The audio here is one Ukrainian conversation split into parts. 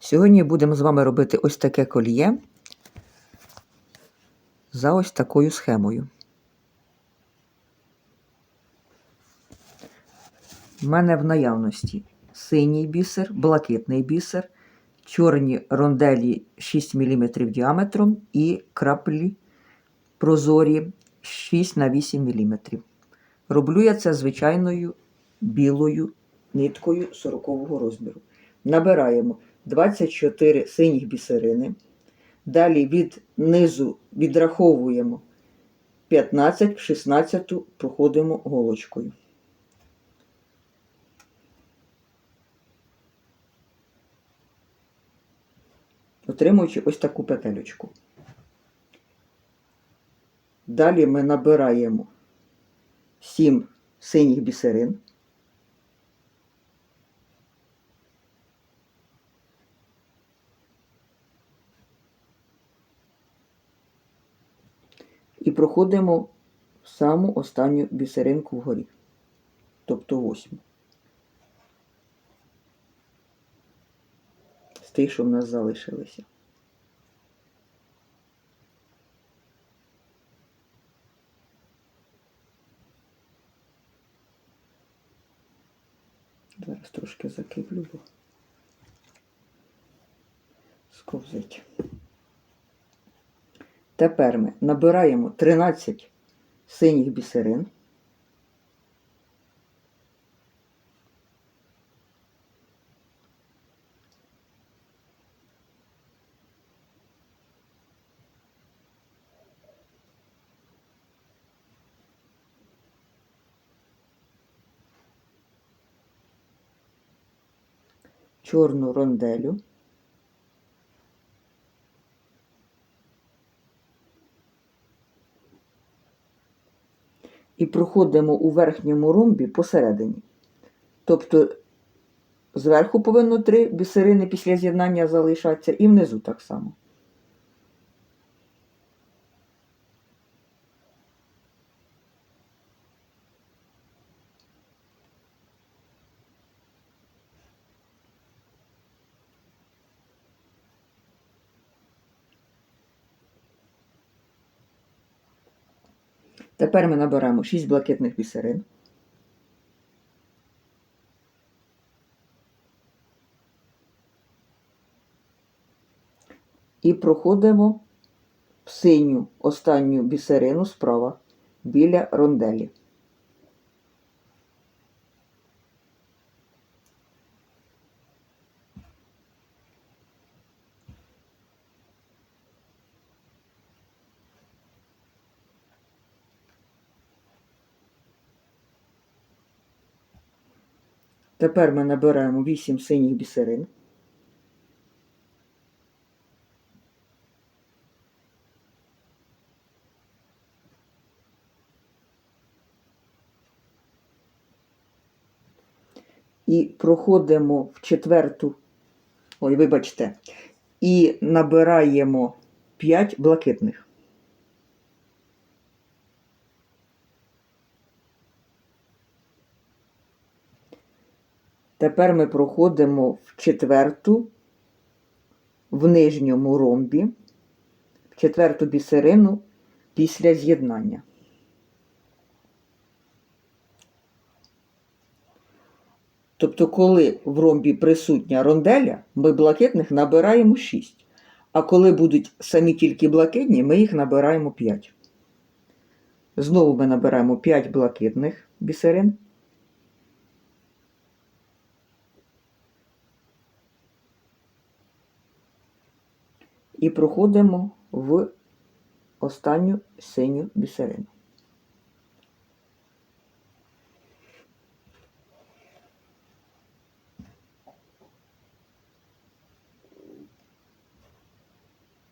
Сьогодні будемо з вами робити ось таке кольє за ось такою схемою. У мене в наявності синій бісер, блакитний бісер, чорні ронделі 6 мм діаметром і краплі прозорі 6 на 8 мм. Роблю я це звичайною білою ниткою 40-го розміру. Набираємо 24 синіх бісерини. Далі від низу відраховуємо 15, 16 проходимо голочкою. Отримуючи ось таку петелечку. Далі ми набираємо 7 синіх бісерин. І проходимо в саму останню бісеринку вгорі, тобто восьму. З тих, що в нас залишилися. Зараз трошки закиплю, бо сковзить. Тепер ми набираємо 13 синіх бісерин. Чорну ронделю. І проходимо у верхньому ромбі посередині. Тобто зверху повинно три бісерини після з'єднання залишатися, і внизу так само. Тепер ми наберемо 6 блакитних бісерин. І проходимо в синю останню бісерину справа біля ронделі. Тепер ми набираємо 8 синіх бісерин. І проходимо в четверту, ой, вибачте, і набираємо 5 блакитних. Тепер ми проходимо в четверту, в нижньому ромбі, в четверту бісерину після з'єднання. Тобто, коли в ромбі присутня ронделя, ми блакитних набираємо 6. А коли будуть самі тільки блакитні, ми їх набираємо 5. Знову ми набираємо 5 блакитних бісерин. І проходимо в останню синю бісерину.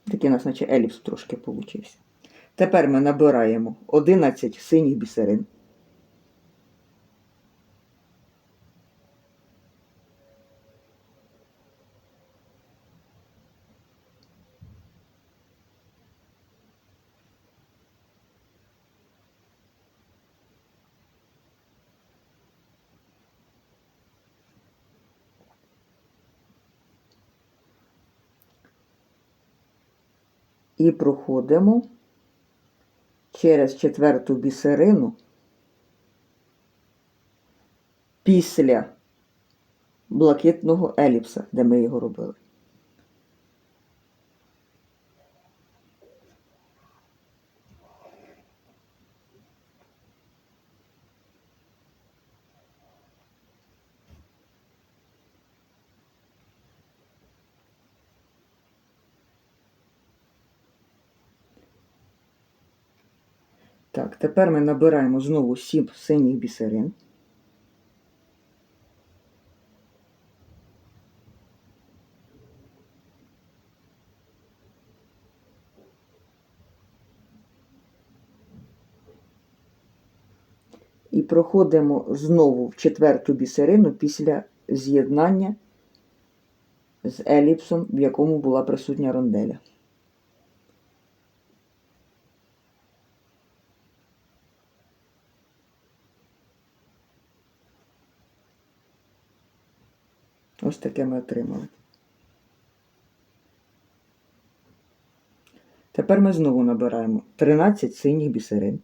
Такий у нас, наче еліпс трошки получився. Тепер ми набираємо 11 синіх бісерин. І проходимо через четверту бісерину після блакитного еліпса, де ми його робили. Так, тепер ми набираємо знову сім синіх бісерин. І проходимо знову в четверту бісерину після з'єднання з еліпсом, в якому була присутня ронделя. Ось таке ми отримали. Тепер ми знову набираємо 13 синіх бісерин.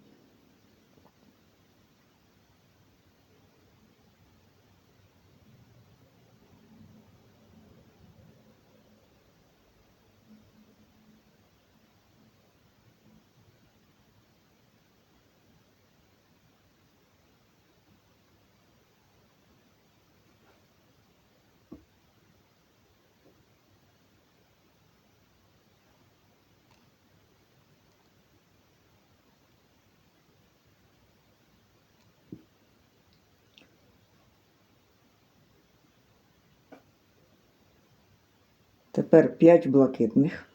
Тепер 5 блакитних.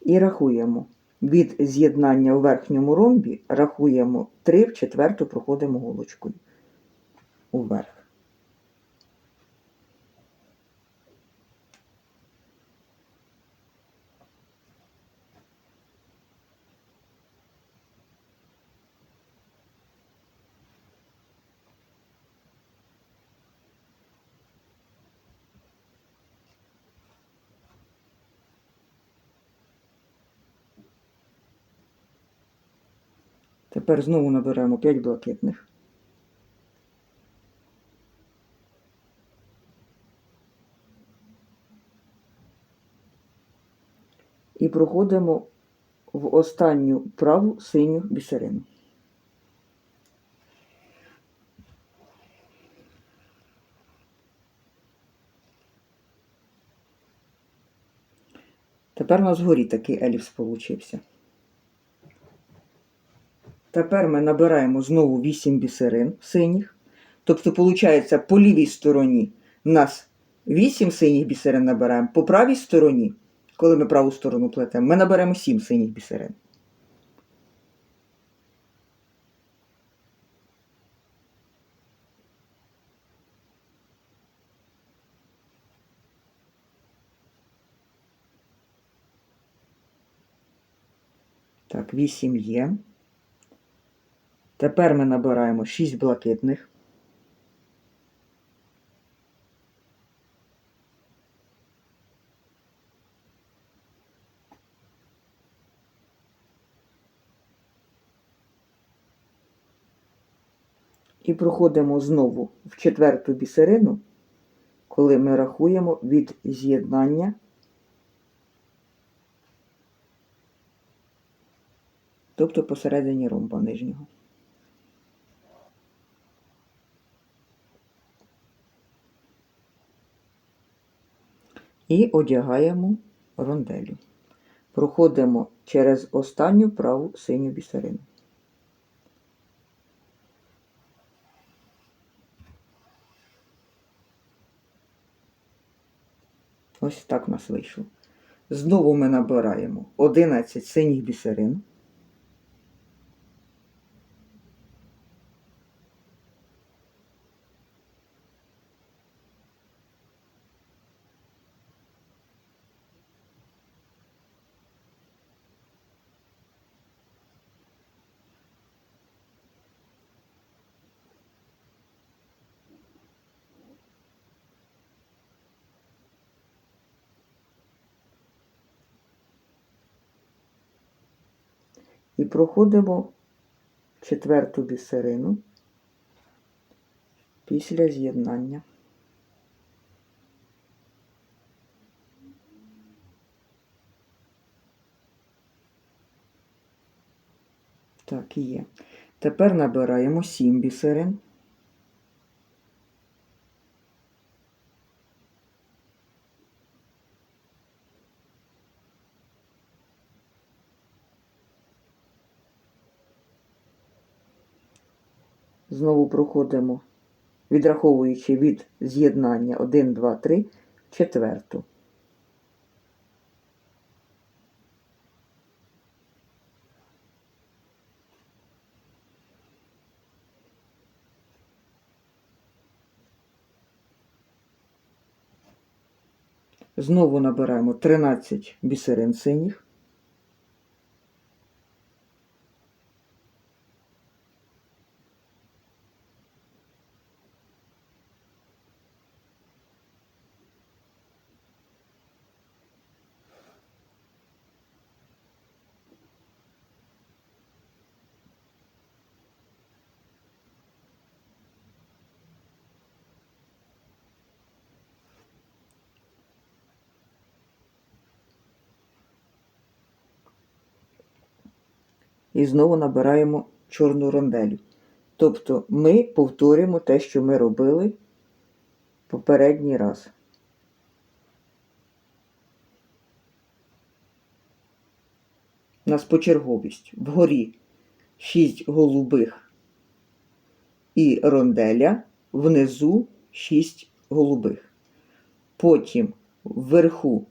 І рахуємо. Від з'єднання у верхньому ромбі рахуємо 3 в четверту проходимо голочкою уверх. Тепер знову набираємо 5 блакитних. І проходимо в останню праву синю бісерину. Тепер у нас вгорі такий еліпс получився. Тепер ми набираємо знову 8 бісерин синіх. Тобто, виходить, по лівій стороні в нас 8 синіх бісерин набираємо, по правій стороні, коли ми праву сторону плетемо, ми наберемо 7 синіх бісерин. Так, 8 є. Тепер ми набираємо 6 блакитних. І проходимо знову в четверту бісерину, коли ми рахуємо від з'єднання, тобто посередині ромба нижнього. І одягаємо ронделю. Проходимо через останню праву синю бісерину. Ось так у нас вийшло. Знову ми набираємо 11 синіх бісерин. І проходимо четверту бісерину після з'єднання. Так, і є. Тепер набираємо 7 бісерин. Знову проходимо, відраховуючи від з'єднання 1, 2, 3, четверту. Знову набираємо 13 бісерин синіх. І знову набираємо чорну ронделю. Тобто ми повторюємо те, що ми робили попередній раз. У нас почерговість. Вгорі 6 голубих і ронделя, внизу 6 голубих. Потім вверху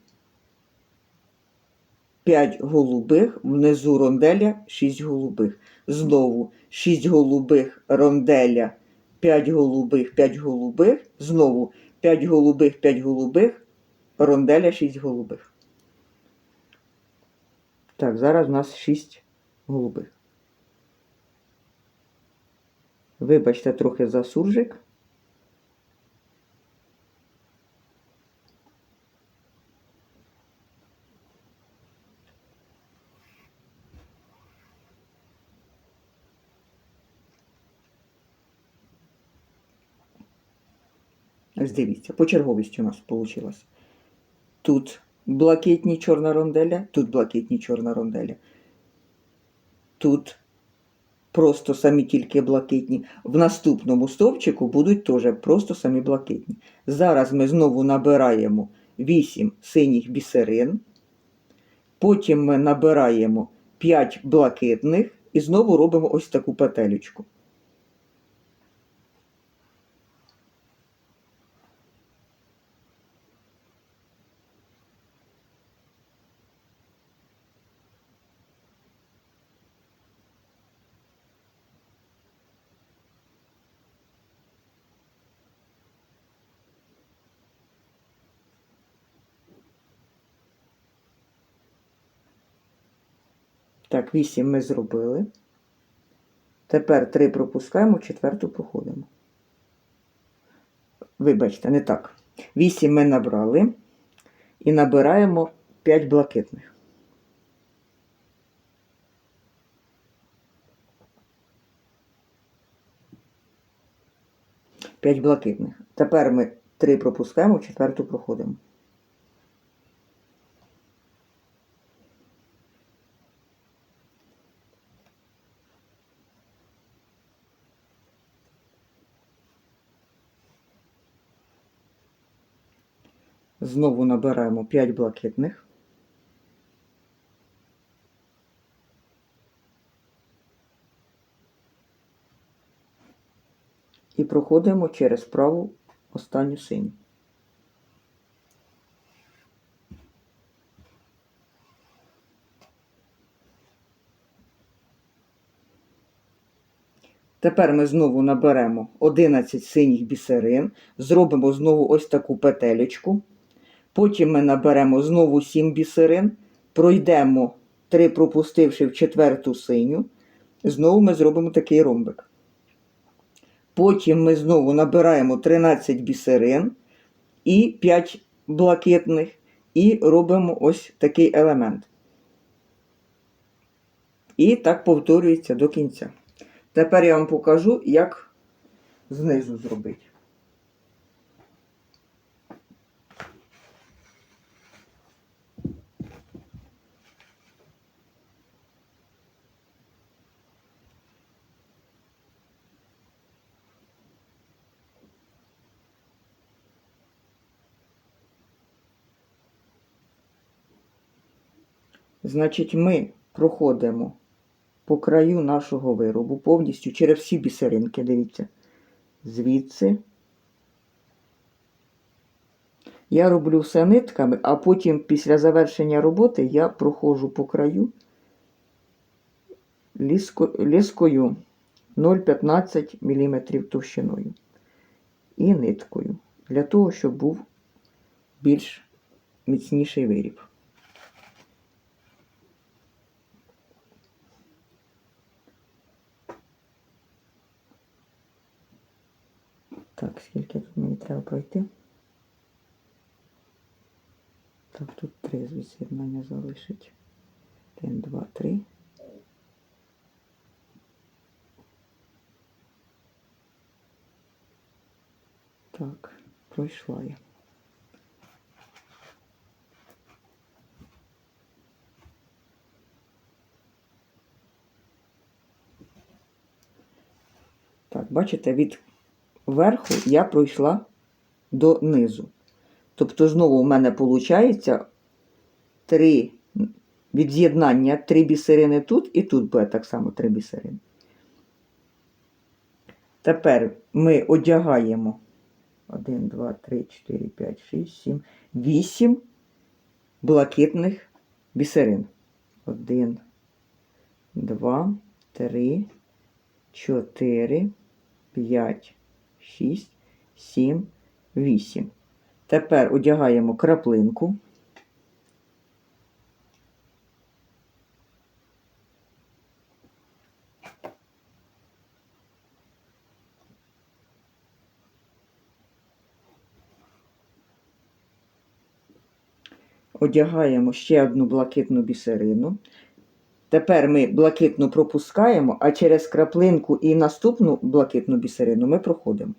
5 голубих, внизу ронделя 6 голубих. Знову 6 голубих ронделя, 5 голубих, 5 голубих, знову 5 голубих, 5 голубих, ронделя 6 голубих. Так, зараз у нас 6 голубих. Вибачте, трохи за суржик. Дивіться, по черговості у нас вийшло. Тут блакитні чорна ронделя, тут блакитні чорна ронделя. Тут просто самі тільки блакитні. В наступному стовпчику будуть теж просто самі блакитні. Зараз ми знову набираємо 8 синіх бісерин. Потім ми набираємо 5 блакитних і знову робимо ось таку петелечку. Так, 8 ми зробили. Тепер 3 пропускаємо, четверту проходимо. Вибачте, не так. 8 ми набрали і набираємо 5 блакитних. П'ять блакитних. Тепер ми 3 пропускаємо, четверту проходимо. Знову набираємо 5 блакитних. І проходимо через праву останню синю. Тепер ми знову наберемо 11 синіх бісерин, зробимо знову ось таку петелечку. Потім ми наберемо знову 7 бісерин, пройдемо 3, пропустивши в четверту синю. Знову ми зробимо такий ромбик. Потім ми знову набираємо 13 бісерин і 5 блакитних, і робимо ось такий елемент. І так повторюється до кінця. Тепер я вам покажу, як знизу зробити. Значить, ми проходимо по краю нашого виробу повністю через всі бісеринки, дивіться. Звідси. Я роблю все нитками, а потім після завершення роботи я проходжу по краю ліскою 0,15 мм товщиною і ниткою для того, щоб був більш міцніший виріб. Так, скільки тут мені треба пройти? Так, тут три з'єднання залишить. Один, два, три. Так, пройшла я. Так, бачите, від верху я пройшла до низу. Тобто, знову в мене виходить три від з'єднання три бісерини тут і тут буде так само три бісерини. Тепер ми одягаємо 1, 2, 3, 4, 5, 6, 7, 8 блакитних бісерин. 1, 2, 3, 4, 5, 6, 7, 8. Тепер одягаємо краплинку. Одягаємо ще одну блакитну бісерину. Тепер ми блакитну пропускаємо, а через краплинку і наступну блакитну бісерину ми проходимо.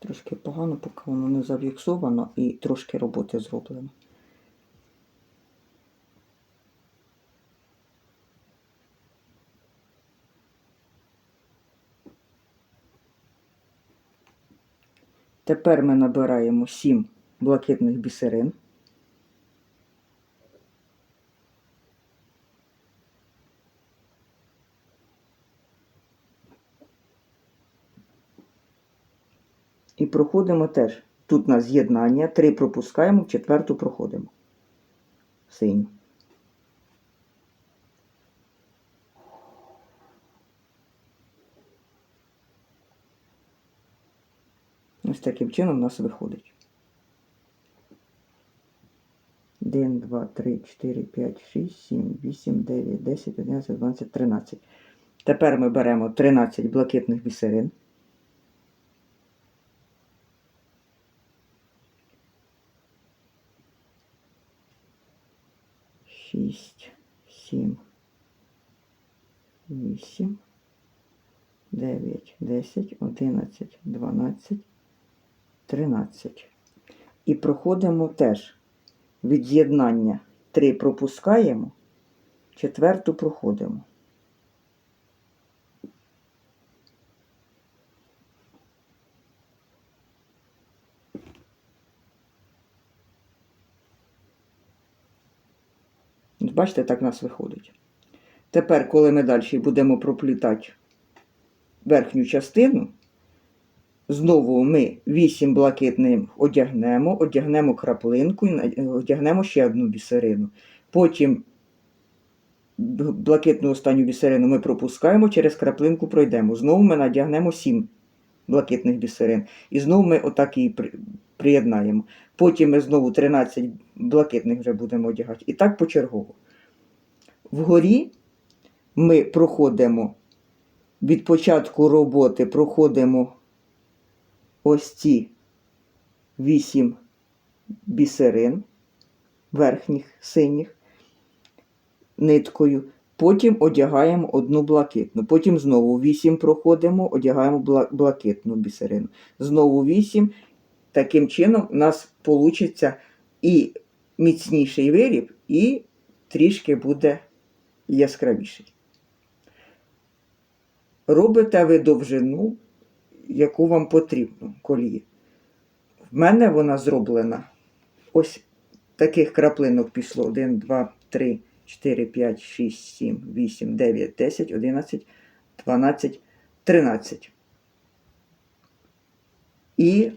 Трошки погано, поки воно не зафіксовано і трошки роботи зроблено. Тепер ми набираємо 7 блакитних бісерин. Проходимо теж. Тут у нас з'єднання, три пропускаємо, в четверту проходимо. Синю. Ось таким чином у нас виходить. 1, 2, 3, 4, 5, 6, 7, 8, 9, 10, 11, 12, 13. Тепер ми беремо 13 блакитних бісерин. Шість, сім, вісім, дев'ять, десять, одинадцять, дванадцять, тринадцять. І проходимо теж від'єднання. три пропускаємо, четверту проходимо. Бачите, так нас виходить. Тепер, коли ми далі будемо проплітати верхню частину, Знову ми 8 блакитних одягнемо, одягнемо краплинку і одягнемо ще одну бісерину. Потім блакитну останню бісерину ми пропускаємо, через краплинку пройдемо. Знову ми надягнемо 7 блакитних бісерин. І знову ми отак її приєднаємо. Потім ми знову 13 блакитних вже будемо одягати. І так почергово. Вгорі ми проходимо від початку роботи проходимо ось ці 8 бісерин верхніх синіх ниткою. Потім одягаємо одну блакитну. Потім знову 8 проходимо, одягаємо блакитну бісерину. Знову 8. Таким чином у нас вийде і міцніший виріб, і трішки буде яскравіший. Робите ви довжину, яку вам потрібно колії. В мене вона зроблена. Ось таких краплинок пішло 1, 2, 3, 4, 5, 6, 7, 8, 9, 10, 11, 12, 13. І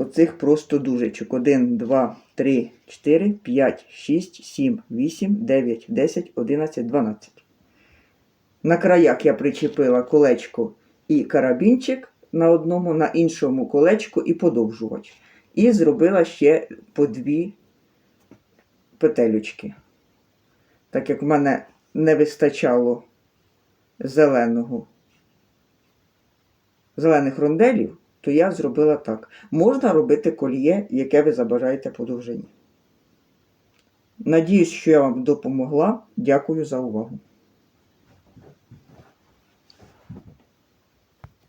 оцих просто дужечок. 1, 2, 3, 4, 5, 6, 7, 8, 9, 10, 11, 12. На краях я причепила колечко і карабінчик на одному, на іншому колечко і подовжувач. І зробила ще по дві петелючки. Так як в мене не вистачало зеленого, зелених ронделів, то я зробила так. Можна робити кольє, яке ви забажаєте по довжині. Надіюсь, що я вам допомогла. Дякую за увагу.